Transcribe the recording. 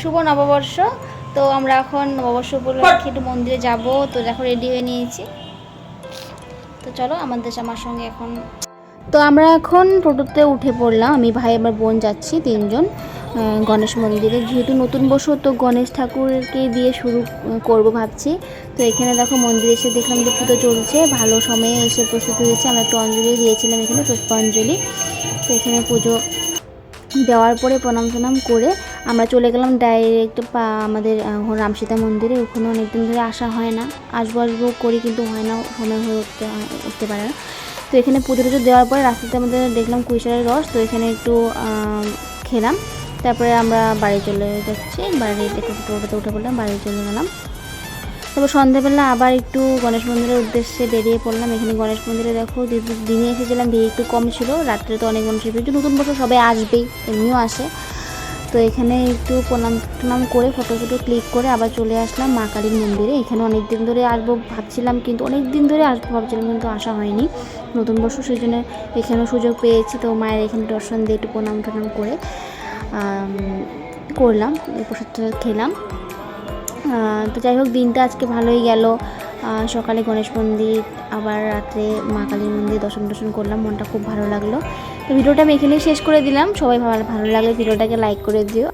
শুভ নববর্ষ। তো আমরা এখন নববর্ষ উপলক্ষে একটু মন্দিরে যাব। তো দেখো রেডি হয়ে নিয়েছি। তো চলো, আমাদের আমার সঙ্গে এখন তো আমরা এখন টোটোতে উঠে পড়লাম। আমি ভাই আমার বোন যাচ্ছি, তিনজন। গণেশ মন্দিরে। যেহেতু নতুন বছর, তো গণেশ ঠাকুরকে দিয়ে শুরু করব ভাবছি। তো এখানে দেখো মন্দিরে এসে দেখলাম যে পুজো চলছে। ভালো সময়ে এসে প্রস্তুত হয়েছে। আমরা একটু অঞ্জলি দিয়েছিলাম এখানে, পুষ্পাঞ্জলি। তো এখানে পুজো দেওয়ার পরে প্রণাম টনাম করে আমরা চলে গেলাম ডাইরেক্ট পা আমাদের রামসীতা মন্দিরে। ওখানে অনেকদিন ধরে আসা হয় না। আসব আসব করি কিন্তু হয় না, সময় হয়ে উঠতে উঠতে পারে না। তো এখানে পুজো টুজো দেওয়ার পরে রাস্তাতে আমাদের দেখলাম কুইশারের রস। তো এখানে একটু খেলাম। তারপরে আমরা বাড়ি চলে যাচ্ছি। বাড়ি একটু টোটোতে উঠে পড়লাম, বাড়ি চলে গেলাম। তারপর সন্ধ্যেবেলা আবার একটু গণেশ মন্দিরের উদ্দেশ্যে বেরিয়ে পড়লাম। এখানে গণেশ মন্দিরে দেখো দিনে এসেছিলাম, ভিড় একটু কম ছিল। রাত্রে তো অনেক মানুষের ভিড়। নতুন বছর সবাই আসবেই, এমনিও আসে। তো এখানে একটু প্রণাম টনাম করে ফটো ফটো ক্লিক করে আবার চলে আসলাম মা কালীর মন্দিরে। এখানে অনেক দিন ধরে আসব ভাবছিলাম, কিন্তু অনেক দিন ধরে আসব ভাবছিলাম, কিন্তু আসা হয়নি। নতুন বছর, সেই জন্য এখানেও সুযোগ পেয়েছি। তো মায়ের এখানে দর্শন দিয়ে একটু প্রণাম টনাম করে করলাম। প্রসাদ খেলাম। তো যাই হোক, দিনটা আজকে ভালোই গেল। সকালে গণেশ মন্দির, আবার রাত্রে মা কালীর মন্দির দর্শন দর্শন করলাম, মনটা খুব ভালো লাগল। তো ভিডিওটা আমি এখানেই শেষ করে দিলাম। সবাই ভালো ভালো লাগলে ভিডিওটাকে লাইক করে দিও।